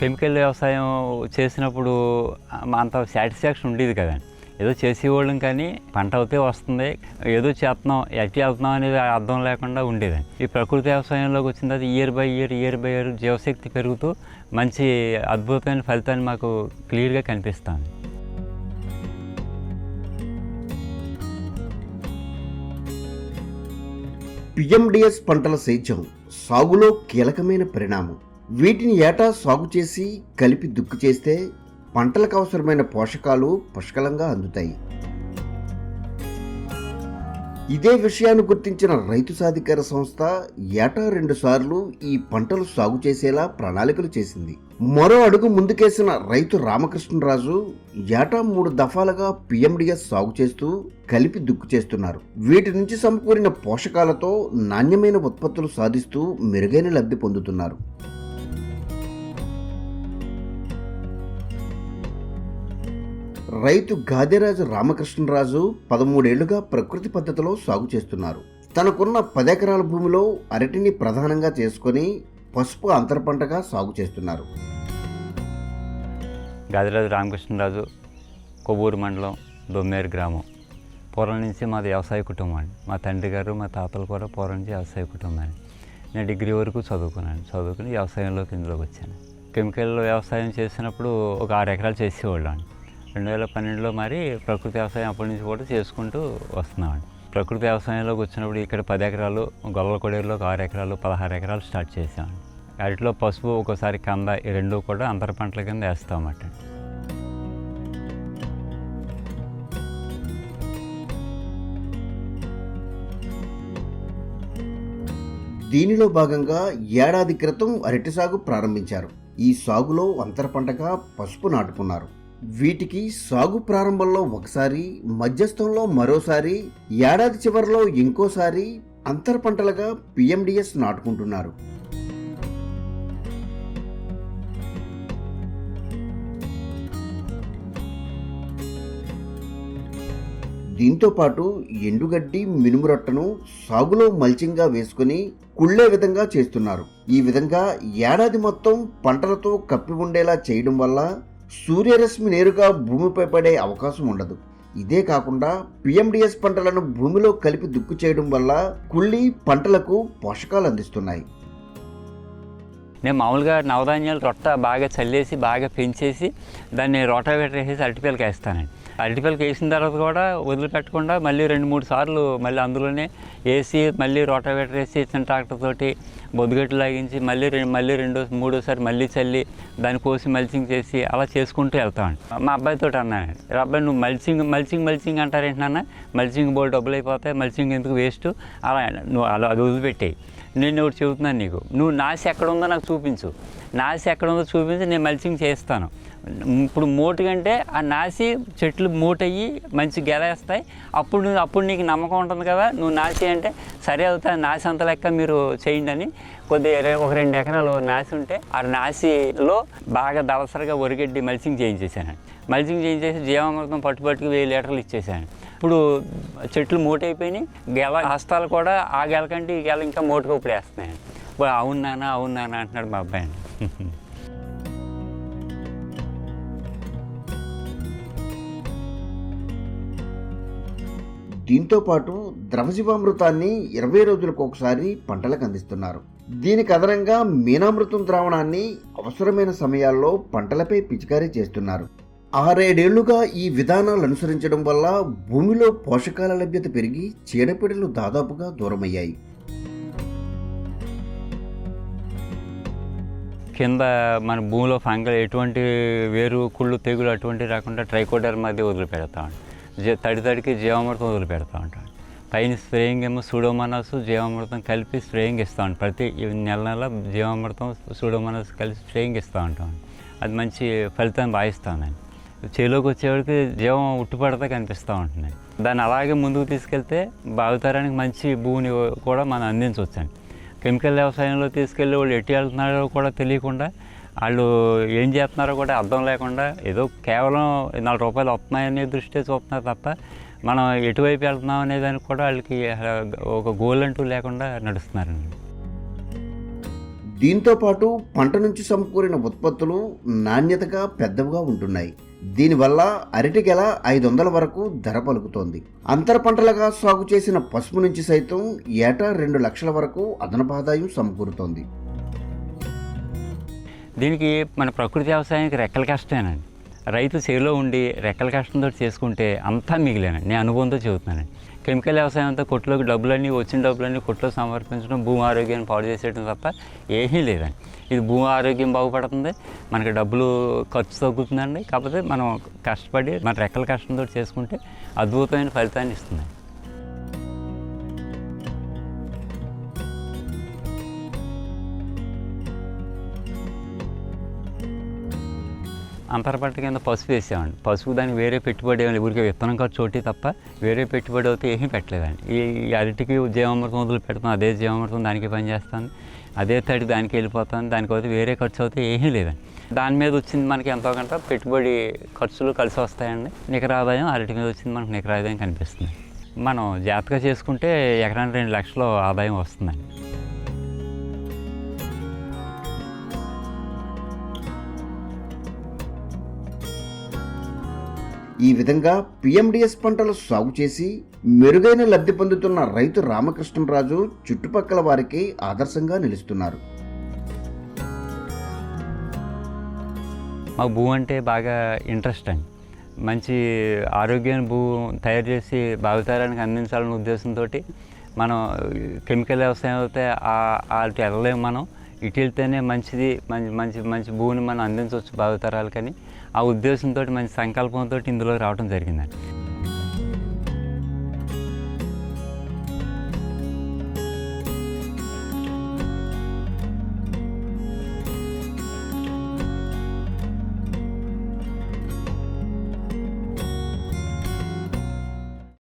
Chemical వ్యవసాయం చేసినప్పుడు అంత సాటిస్ఫాక్షన్ ఉండేది కదండి ఏదో చేసేవాళ్ళం కానీ పంట అవుతే వస్తుంది. ఏదో చేస్తున్నాం ఎట్టి వెళ్తున్నాం అనేది అర్థం లేకుండా ఉండేదండి ఈ ప్రకృతి వ్యవసాయంలోకి వచ్చిన తర్వాత year by year year by year జీవశక్తి పెరుగుతూ మంచి అద్భుతమైన ఫలితాన్ని మాకు క్లియర్గా కనిపిస్తుంది. పిఎండిఎస్ పంటల సేద్యం సాగులో కీలకమైన పరిణామం. వీటిని ఏటా సాగు చేసి కలిపి దుక్కు చేస్తే పంటలకు అవసరమైన పోషకాలు పుష్కలంగా అందుతాయి. ఇదే విషయాన్ని గుర్తించిన రైతు సాధికార సంస్థ ఏటా రెండు సార్లు ఈ పంటలు సాగు చేసేలా ప్రణాళికలు చేసింది. మరో అడుగు ముందుకేసిన రైతు రామకృష్ణరాజు ఏటా మూడు దఫాలుగా పిఎండిఎస్ సాగు చేస్తూ కలిపి దుక్కు చేస్తున్నారు. వీటి నుంచి సమకూరిన పోషకాలతో నాణ్యమైన ఉత్పత్తులు సాధిస్తూ మెరుగైన లబ్ధి పొందుతున్నారు. రైతు గాదిరాజు రామకృష్ణరాజు పదమూడేళ్ళుగా ప్రకృతి పద్ధతిలో సాగు చేస్తున్నారు. తనకున్న పదెకరాల భూమిలో అరటిని ప్రధానంగా చేసుకొని పసుపు అంతర పంటగా సాగు చేస్తున్నారు. గాదిరాజు రామకృష్ణరాజు కొవ్వూరు మండలం దొమ్మేరు గ్రామం. పూర్వం నుంచి మాది వ్యవసాయ కుటుంబం అండి. మా తండ్రి గారు మా తాతలు కూడా పూర్వం నుంచి వ్యవసాయ కుటుంబం అండి. నేను డిగ్రీ వరకు చదువుకున్నాను. చదువుకుని వ్యవసాయంలోకి ఇందులోకి వచ్చాను. కెమికల్ వ్యవసాయం చేసినప్పుడు ఒక ఆరు ఎకరాలు చేసేవాళ్ళం అండి. రెండు వేల పన్నెండులో మరి ప్రకృతి వ్యవసాయం అప్పటి నుంచి కూడా చేసుకుంటూ వస్తున్నామండి. ప్రకృతి వ్యవసాయంలోకి వచ్చినప్పుడు ఇక్కడ పది ఎకరాలు గొల్లల కొడేరులో ఆరు ఎకరాలు పదహారు ఎకరాలు స్టార్ట్ చేసామండి వాటిలో పసుపు ఒక్కోసారి కంద ఈ రెండు కూడా అంతర పంటల కింద వేస్తామట దీనిలో భాగంగా ఏడాది క్రితం అరటి సాగు ప్రారంభించారు. ఈ సాగులో అంతర పంటగా పసుపు నాటుకున్నారు. వీటికి సాగు ప్రారంభంలో ఒకసారి మధ్యస్థంలో మరోసారి ఏడాది చివరిలో ఇంకోసారి అంతర పంటలుగా పిఎండిఎస్ నాటుకుంటున్నారు. దీంతో పాటు ఎండుగడ్డి మినుము రొట్టను సాగులో మల్చింగ్గా వేసుకుని కుళ్ళే విధంగా చేస్తున్నారు. ఈ విధంగా ఏడాది మొత్తం పంటలతో కప్పి ఉండేలా చేయడం వల్ల సూర్యరశ్మి నేరుగా భూమిపై పడే అవకాశం ఉండదు. ఇదే కాకుండా పిఎండిఎస్ పంటలను భూమిలో కలిపి దుక్కు చేయడం వల్ల కుళ్ళి పంటలకు పోషకాలు అందిస్తున్నాయి. నేను మామూలుగా నవధాన్యాలు రొట్ట బాగా చల్లేసి బాగా పెంచేసి దాన్ని రోటావేటర్ వేసేసి అరటిపీలకి వేస్తానండి. అరటిపీలకి వేసిన తర్వాత కూడా వదిలిపెట్టకుండా మళ్ళీ రెండు మూడు సార్లు మళ్ళీ అందులోనే వేసి మళ్ళీ రోటావేటర్ వేసి ఇచ్చిన ట్రాక్టర్ తోటి బొద్దుగట్టు లాగించి మళ్ళీ రెండు మళ్ళీ రెండో మూడోసారి మళ్ళీ చల్లి దాన్ని కోసి మల్చింగ్ చేసి అలా చేసుకుంటూ వెళ్తామండి. మా అబ్బాయితో అన్నాను అబ్బాయి నువ్వు మల్చింగ్ మల్చింగ్ మల్చింగ్ అంటారేంటి నాన్న? మల్చింగ్ బోల్ డబ్బులు అయిపోతాయి మల్చింగ్ ఎందుకు వేస్ట్ అలా నువ్వు అలా అది వదిలిపెట్టేయి. నేను ఒకటి చెబుతున్నాను నీకు నువ్వు నాసి ఎక్కడ ఉందో నాకు చూపించు. నాసి ఎక్కడ ఉందో చూపించి నేను మల్చింగ్ చేస్తాను. ఇప్పుడు మోటు కంటే ఆ నాసి చెట్లు మూటయ్యి మంచి గెలేస్తాయి. అప్పుడు నువ్వు- అప్పుడు నీకు నమ్మకం ఉంటుంది కదా నువ్వు నాసి అంటే సరే అవుతా నాసి అంత లెక్క మీరు చేయండి అని. కొద్దిగా ఇరవై- ఒక రెండు ఎకరాలు నాసి ఉంటే ఆ నాసిలో బాగా దళసరిగా ఒరిగడ్డి మల్చింగ్ చేయించేసాను మల్చింగ్ చేయించేసి జీవామృతం పట్టు పట్టుకు వెయ్యి లీటర్లు ఇచ్చేసాను ఇప్పుడు చెట్లు మూటైపోయినాయి గెల హస్తాలు కూడా ఆ గెల కంటే ఈ గెల ఇంకా మూటగా ఇప్పుడు వేస్తున్నాయి అవును నాన్న అవును నాన్న అంటున్నాడు మా అబ్బాయి. దీంతో పాటు ద్రవజీవామృతాన్ని ఇరవై రోజులకు ఒకసారి పంటలకు అందిస్తున్నారు. దీనికి అదనంగా మీనామృతం ద్రావణాన్ని అవసరమైన సమయాల్లో పంటలపై పిచికారీ చేస్తున్నారు. ఆరేడేళ్ళుగా ఈ విధానాలు అనుసరించడం వల్ల భూమిలో పోషకాల లభ్యత పెరిగి చీడపీడలు దాదాపుగా దూరమయ్యాయి. కింద మన భూమిలో ఫంగల్ ఎటువంటి వేరు కుళ్ళు తెగులు అటువంటి రాకుండా ట్రైకోడర్మాది వదిలిపెడతామండి. తడి తడికి జీవామృతం వదిలిపెడతా ఉంటాను పైన స్ప్రేయింగ్ ఏమో సూడోమనాస్ జీవామృతం కలిపి స్ప్రేయింగ్ ఇస్తాం ప్రతి నెల నెల జీవామృతం సూడోమనాస్ కలిపి స్ప్రేయింగ్ ఇస్తూ ఉంటాను అది మంచి ఫలితాన్ని భావిస్తాను నేను. చేలోకి వచ్చేవాడికి జీవం ఉట్టుపడతా కనిపిస్తూ ఉంటుంది దాన్ని అలాగే ముందుకు తీసుకెళ్తే భావితరానికి మంచి భూమిని కూడా మనం అందించవచ్చండి. కెమికల్ వ్యవసాయంలో తీసుకెళ్ళి వాళ్ళు ఎట్టి వెళ్తున్నారో కూడా తెలియకుండా వాళ్ళు ఏం చేస్తున్నారో కూడా అర్థం లేకుండా ఏదో కేవలం నాలుగు రూపాయలు వస్తున్నాయనే దృష్టి చూస్తున్నారు తప్ప మనం ఎటువైపు వెళ్తున్నాం అనే దానికి కూడా వాళ్ళకి ఒక గోల్ అంటూ లేకుండా నడుస్తున్నారండి. దీంతో పాటు పంట నుంచి సమకూరిన ఉత్పత్తులు నాణ్యతగా పెద్దవిగా ఉంటున్నాయి. దీనివల్ల అరటి గెల ఐదు వందల వరకు ధర పలుకుతోంది. అంతర పంటలుగా సాగు చేసిన పసుపు నుంచి సైతం ఏటా రెండు లక్షల వరకు అదనపు ఆదాయం సమకూరుతోంది. దీనికి మన ప్రకృతి వ్యవసాయానికి రెక్కల కష్టమేనండి. రైతు చేలో ఉండి రెక్కల కష్టంతో చేసుకుంటే అంతా మిగిలేనండి. నేను అనుభవంతో చెబుతున్నానండి. కెమికల్ వ్యవసాయం అంతా కొట్టులోకి డబ్బులన్నీ వచ్చిన డబ్బులన్నీ కొట్లో సమర్పించడం భూమి ఆరోగ్యాన్ని పాడు చేసేయడం తప్ప ఏమీ లేదండి. ఇది భూమి ఆరోగ్యం బాగుపడుతుంది మనకి డబ్బులు ఖర్చు తగ్గుతుందండి. కాకపోతే మనం కష్టపడి మన రెక్కల కష్టంతో చేసుకుంటే అద్భుతమైన ఫలితాన్ని ఇస్తుంది అంతరపంట కింద పసుపు వేసామండి పసుపు దానికి వేరే పెట్టుబడి ఏమి ఊరికే విత్తనం ఖర్చు ఒకటి తప్ప వేరే పెట్టుబడి అయితే ఏమీ పెట్టలేదండి. ఈ అరటికి జీవామృతం వదిలి పెడతాం అదే జీవామృతం దానికి పనిచేస్తాను అదే తడి దానికి వెళ్ళిపోతాను దానికి అయితే వేరే ఖర్చు అయితే ఏమీ లేదండి. దాని మీద వచ్చింది మనకి ఎంతో కొంత పెట్టుబడి ఖర్చులు కలిసి వస్తాయండి. నికర ఆదాయం అరటి మీద వచ్చింది మనకు నికర ఆదాయం కనిపిస్తుంది. మనం జాగ్రత్తగా చేసుకుంటే ఎకరానికి రెండు లక్షలు ఆదాయం వస్తుందండి. ఈ విధంగా పిఎండిఎస్ పంటలు సాగు చేసి మెరుగైన లబ్ధి పొందుతున్న రైతు రామకృష్ణరాజు చుట్టుపక్కల వారికి ఆదర్శంగా నిలుస్తున్నారు. మాకు భూ అంటే బాగా ఇంట్రెస్ట్ అండి. మంచి ఆరోగ్యాన్ని భూ తయారు చేసి భావితరానికి అందించాలనే ఉద్దేశంతో మనం కెమికల్ వ్యవసాయం అయితే వాళ్ళకి అటు వెళ్ళలేము మనం. ఇటీలతోనే మంచిది మంచి మంచి మంచి భూమిని మనం అందించవచ్చు భావితరాలకని ఆ ఉద్దేశంతో మంచి సంకల్పంతో ఇందులో రావడం జరిగిందండి.